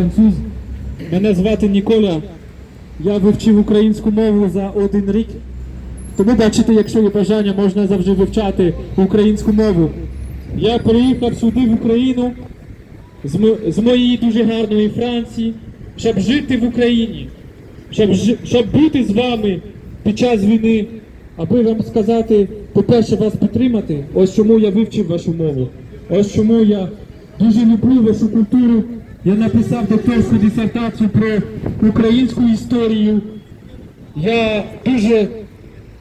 француз. Мене звати Ніколя. Я вивчив українську мову за один рік. Тому бачите, якщо є бажання, можна завжди вивчати українську мову. Я приїхав сюди в Україну з, мо- з моєї дуже гарної Франції, щоб жити в Україні, щоб, жи- щоб бути з вами під час війни, аби вам сказати, по-перше, вас підтримати. Ось чому я вивчив вашу мову. Ось чому я дуже люблю вашу культуру. Я написав докторську дисертацію про українську історію. Я дуже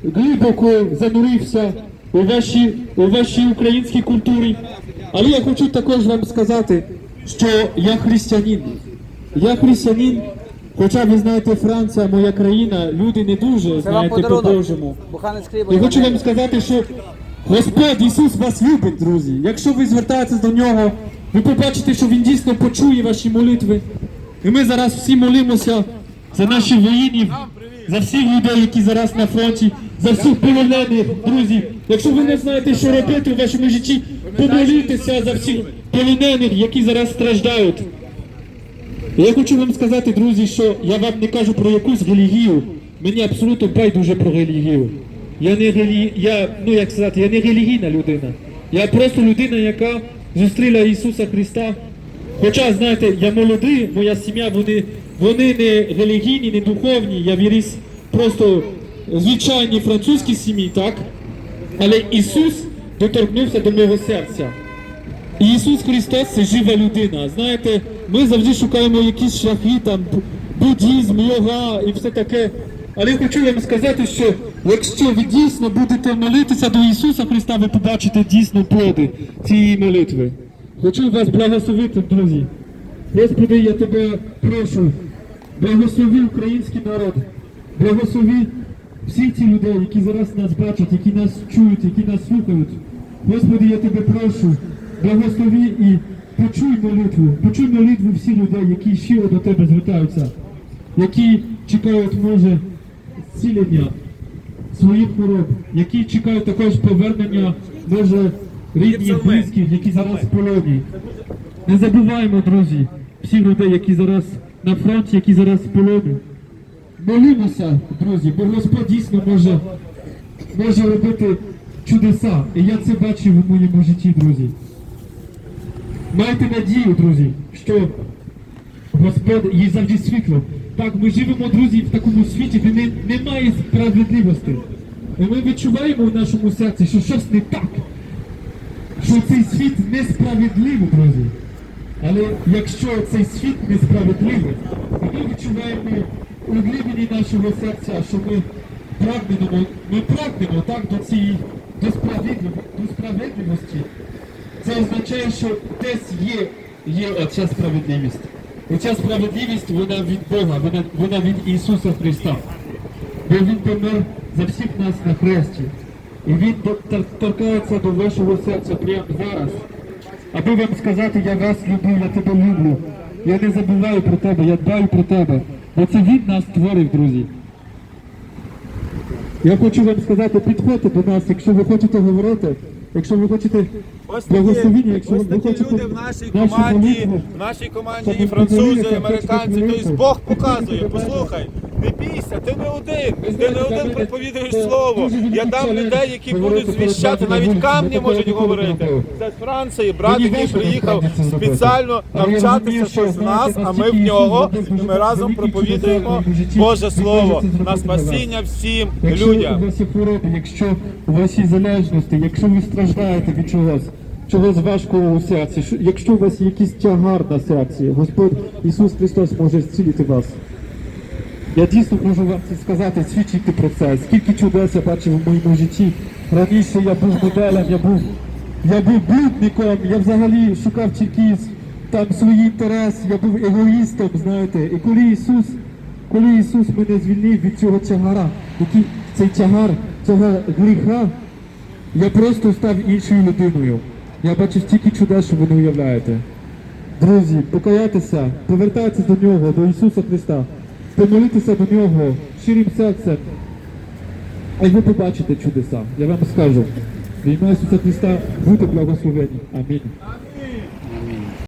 глибоко занурився у вашій, у вашій українській культурі. Але я хочу також вам сказати, що я християнин. Я християнин, хоча ви знаєте, Франція, моя країна, люди не дуже знаєте по-божому. І хочу вам сказати, що Господь Ісус вас любить, друзі. Якщо ви звертаєтесь до нього, ви побачите, що Він дійсно почує ваші молитви. І ми зараз всі молимося за наших воїнів, за всіх людей, які зараз на фронті, за всіх полонених, друзі. Якщо ви не знаєте, що робити в вашому житті, помолітеся за всіх полонених, які зараз страждають. Я хочу вам сказати, друзі, що я вам не кажу про якусь релігію. Мені абсолютно байдуже про релігію. Я не релі... я, ну як сказати, я не релігійна людина. Я просто людина, яка зустріла Ісуса Христа. Хоча, знаєте, я молодий, моя сім'я, вони, вони не релігійні, не духовні. Я виріс просто в звичайній французькій сім'ї, так? Але Ісус доторкнувся до мого серця. І Ісус Христос це жива людина. Знаєте, ми завжди шукаємо якісь шляхи, там буддізм, йога і все таке. Але я хочу вам сказати, що якщо ви дійсно будете молитися до Ісуса Христа, ви побачите дійсно плоди цієї молитви. Хочу вас благословити, друзі. Господи, я тебе прошу, благослови український народ, благослови всіх ці людей, які зараз нас бачать, які нас чують, які нас слухають. Господи, я тебе прошу, благослови і почуй молитву, почуй молитву всіх людей, які щиро до тебе звертаються, які чекають, може, зцілення своїх хвороб, які чекають також повернення, може, рідних, близьких, які зараз в полоні. Не забуваємо, друзі, всіх людей, які зараз на фронті, які зараз в полоні. Молимося, друзі, бо Господь дійсно може, може робити чудеса. І я це бачив у моєму житті, друзі. Майте надію, друзі, що Господь є завжди світло. Так, ми живемо, друзі, в такому світі, де не, немає справедливості. І ми відчуваємо в нашому серці, що щось не так. Що цей світ несправедливий, друзі. Але якщо цей світ несправедливий, то ми відчуваємо у глибині нашого серця, що ми прагнемо, ми прагнемо так до цієї до справедливості. Це означає, що десь є, є оця справедливість. Оця справедливість вона від Бога, вона, вона від Ісуса Христа. Бо Він помер за всіх нас на хресті. І Він торкається до вашого серця прямо зараз. Аби вам сказати, я вас люблю, я тебе люблю. Я не забуваю про тебе, я дбаю про тебе. Бо це Він нас створив, друзі. Я хочу вам сказати, підходьте до нас, якщо ви хочете говорити, якщо ви хочете Ось такі, ось такі люди в нашій команді, в нашій команді і французи, і американці. Тобто. Бог показує, послухай, не бійся, ти не один, ти не один проповідуєш слово. Я дам людей, які будуть звіщати, навіть камні можуть говорити. Це з Франції, брат, який приїхав спеціально навчатися щось з нас, а ми в нього, і ми разом проповідуємо Боже Слово на спасіння всім людям. якщо у вас є залежності, якщо ви страждаєте від чогось, чогось важкого у серці, що- якщо у вас якийсь тягар на серці, Господь Ісус Христос може зцілити вас. Я дійсно можу вам це сказати, свідчити про це. Скільки чудес я бачив у моєму житті. Раніше я був моделем, я був, я був блудником, я взагалі шукав тільки там свої інтереси, я був егоїстом, знаєте. І коли Ісус, коли Ісус мене звільнив від цього тягара, який цей тягар, цього гріха, я просто став іншою людиною. Я бачив стільки чудес, що ви не уявляєте. Друзі, покаятися, повертатися до нього, до Ісуса Христа, помолитися до нього щирим серцем. А й ви побачите чудеса. Я вам скажу. В ім'я Ісуса Христа будьте благословені. Амінь.